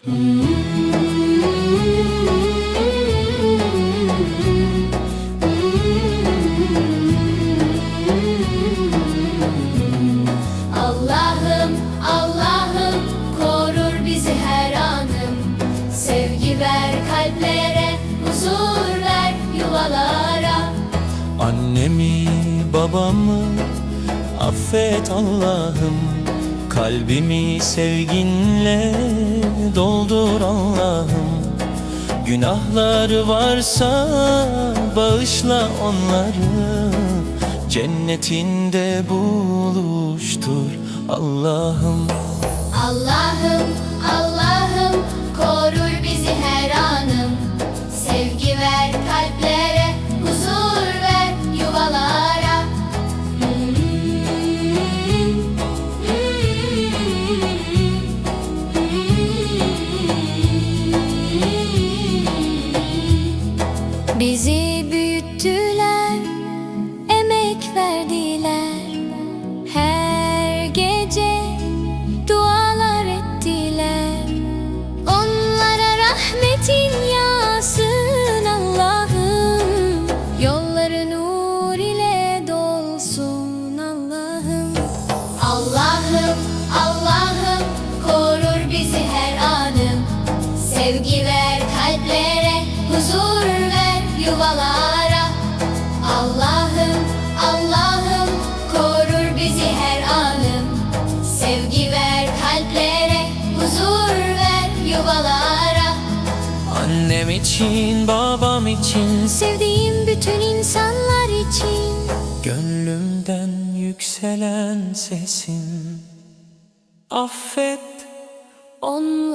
Allah'ım Allah'ım korur bizi her anım. Sevgi ver kalplere huzur ver yuvalara. Annemi babamı affet Allah'ım. Kalbimi sevginle doldur Allah'ım. Günahları varsa bağışla onları. Cennetinde buluştur Allah'ım Allah'ım Bizi büyüttüler, emek verdiler. Her gece dualar ettiler. Onlara rahmetin yağsın Allah'ım. Yolları nur ile dolsun Allah'ım. Allah'ım Allah'ım korur bizi her anım. Sevgi Annem için babam için Sevdiğim bütün insanlar için. Gönlümden yükselen sesin Affet Onları